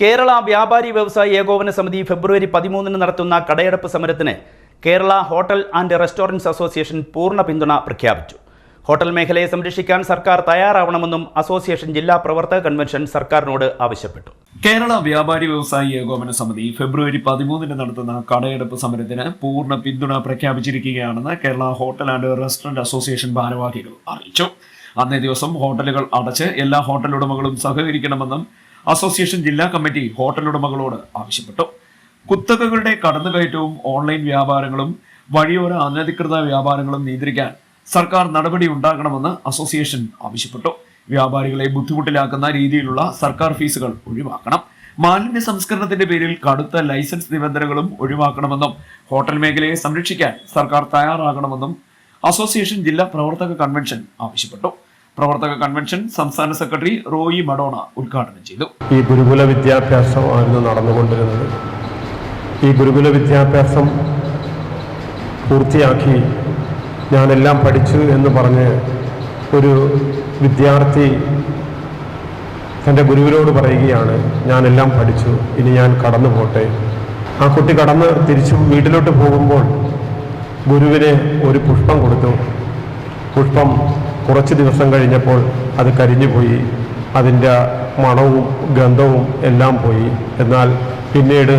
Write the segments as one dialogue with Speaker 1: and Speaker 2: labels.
Speaker 1: കേരള വ്യാപാരി വ്യവസായി ഏകോപന സമിതി ഫെബ്രുവരി പതിമൂന്നിന് നടത്തുന്ന കടയടപ്പ് സമരത്തിന് Kerala hotel and restaurants association പൂർണ പിന്തുണ പ്രഖ്യാപിച്ചു. ഹോട്ടൽ മേഖലയെ സംരക്ഷിക്കാൻ സർക്കാർ തയ്യാറാവണമെന്നും അസോസിയേഷൻ ജില്ലാ പ്രവർത്തക കൺവെൻഷൻ സർക്കാരിനോട് ആവശ്യപ്പെട്ടു.
Speaker 2: കേരള വ്യാപാരി വ്യവസായി ഏകോപന സമിതി ഫെബ്രുവരി പതിമൂന്നിന് നടത്തുന്ന കടയെടുപ്പ് സമരത്തിന് പൂർണ പിന്തുണ പ്രഖ്യാപിച്ചിരിക്കുകയാണെന്ന് Kerala hotel and restaurant association ഭാരവാഹികൾ അറിയിച്ചു. അന്നേ ദിവസം ഹോട്ടലുകൾ അടച്ച് എല്ലാ ഹോട്ടൽ ഉടമകളും സഹകരിക്കണമെന്നും അസോസിയേഷൻ ജില്ലാ കമ്മിറ്റി ഹോട്ടൽ ഉടമകളോട് ആവശ്യപ്പെട്ടു. കുത്തകകളുടെ കടന്നുകയറ്റവും ഓൺലൈൻ വ്യാപാരങ്ങളും വഴിയോര അനധികൃത വ്യാപാരങ്ങളും നിയന്ത്രിക്കാൻ സർക്കാർ നടപടി ഉണ്ടാകണമെന്ന് അസോസിയേഷൻ ആവശ്യപ്പെട്ടു. വ്യാപാരികളെ ബുദ്ധിമുട്ടിലാക്കുന്ന രീതിയിലുള്ള സർക്കാർ ഫീസുകൾ ഒഴിവാക്കണം. മാലിന്യ സംസ്കരണത്തിന്റെ പേരിൽ കടുത്ത ലൈസൻസ് നിബന്ധനകളും ഒഴിവാക്കണമെന്നും ഹോട്ടൽ മേഖലയെ സംരക്ഷിക്കാൻ സർക്കാർ തയ്യാറാകണമെന്നും അസോസിയേഷൻ ജില്ലാ പ്രവർത്തക കൺവെൻഷൻ ആവശ്യപ്പെട്ടു. പ്രവർത്തക കൺവെൻഷൻ സംസ്ഥാന സെക്രട്ടറി റോയി മഡോണ ഉദ്ഘാടനം ചെയ്തു.
Speaker 3: ഈ ഗുരുകുല വിദ്യാഭ്യാസമായിരുന്നു നടന്നുകൊണ്ടിരുന്നത്. ഈ ഗുരുകുല വിദ്യാഭ്യാസം പൂർത്തിയാക്കി ഞാനെല്ലാം പഠിച്ചു എന്ന് പറഞ്ഞ് ഒരു വിദ്യാർത്ഥി തന്റെ ഗുരുവിനോട് പറയുകയാണ് ഞാനെല്ലാം പഠിച്ചു ഇനി ഞാൻ കടന്നു പോട്ടെ. ആ കുട്ടി കടന്ന് തിരിച്ചു വീട്ടിലോട്ട് പോകുമ്പോൾ ഗുരുവിന് ഒരു പുഷ്പം കൊടുത്തു. പുഷ്പം കുറച്ച് ദിവസം കഴിഞ്ഞപ്പോൾ അത് കരിഞ്ഞുപോയി. അതിന്റെ മണവും ഗന്ധവും എല്ലാം പോയി. എന്നാൽ പിന്നീട്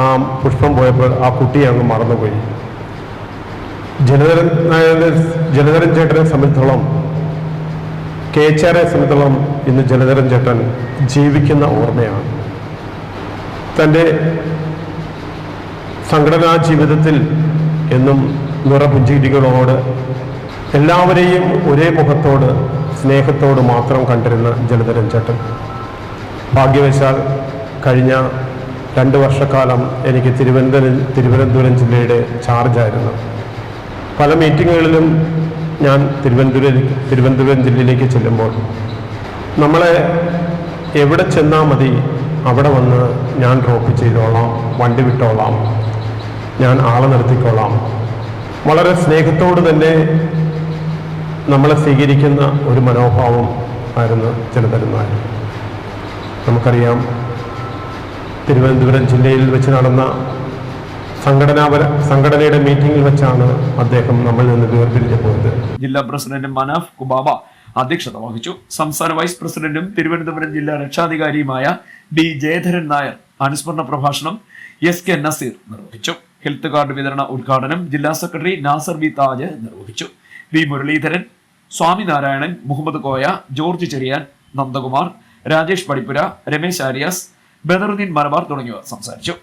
Speaker 3: ആ പുഷ്പം പോയപ്പോൾ ആ കുട്ടി അങ്ങ് മറന്നുപോയി. ജലധരൻ ജലധരൻ ചേട്ടനെ സംബന്ധിച്ചോളം കേച്ചാരെ സംബന്ധിച്ചോളം ഇന്ന് ജലധരൻ ചേട്ടൻ ജീവിക്കുന്ന ഓർമ്മയാണ്. തന്റെ സംഘടനാ ജീവിതത്തിൽ എന്നും നിറപുഞ്ചിരികളോട് എല്ലാവരെയും ഒരേ മുഖത്തോട് സ്നേഹത്തോട് മാത്രം കണ്ടിരുന്ന ജലധരൻ ചേട്ടൻ. ഭാഗ്യവശാൽ കഴിഞ്ഞ രണ്ട് വർഷക്കാലം എനിക്ക് തിരുവനന്തപുരം തിരുവനന്തപുരം ജില്ലയുടെ ചാർജായിരുന്നു പല മീറ്റിങ്ങുകളിലും ഞാൻ തിരുവനന്തപുരം തിരുവനന്തപുരം ജില്ലയിലേക്ക് ചെല്ലുമ്പോൾ നമ്മളെ എവിടെ ചെന്നാൽ മതി അവിടെ വന്ന് ഞാൻ ഡ്രോപ്പ് ചെയ്തോളാം വണ്ടി വിട്ടോളാം ഞാൻ ആളെ നിർത്തിക്കോളാം. വളരെ സ്നേഹത്തോട് തന്നെ നമ്മളെ സ്വീകരിക്കുന്ന ഒരു മനോഭാവം ആയിരുന്നു ജലതരുന്നായ നമുക്കറിയാം തിരുവനന്തപുരം ജില്ലയിൽ വെച്ച് നടന്ന സംഘടനാപര സംഘടനയുടെ മീറ്റിംഗിൽ വെച്ചാണ് അദ്ദേഹം നമ്മൾ നിന്ന് വേർപിരിഞ്ഞു പോയത്.
Speaker 2: ജില്ലാ പ്രസിഡന്റ് മനാഫ് കുബാബ അധ്യക്ഷത വഹിച്ചു. സംസ്ഥാന വൈസ് പ്രസിഡന്റും തിരുവനന്തപുരം ജില്ലാ രക്ഷാധികാരിയുമായ ഡി ജയധരൻ നായർ അനുസ്മരണ പ്രഭാഷണം എസ് കെ നസീർ നിർവഹിച്ചു. ഹെൽത്ത് കാർഡ് വിതരണ ഉദ്ഘാടനം ജില്ലാ സെക്രട്ടറി നാസർ ബി താജ് നിർവഹിച്ചു. വി മുരളീധരൻ സ്വാമിനാരായണൻ മുഹമ്മദ് കോയ ജോർജ് ചെറിയാൻ നന്ദകുമാർ രാജേഷ് പടിപ്പുര രമേശ് ആര്യാസ് ബദറുദ്ദീൻ മലബാർ തുടങ്ങിയവർ സംസാരിച്ചു.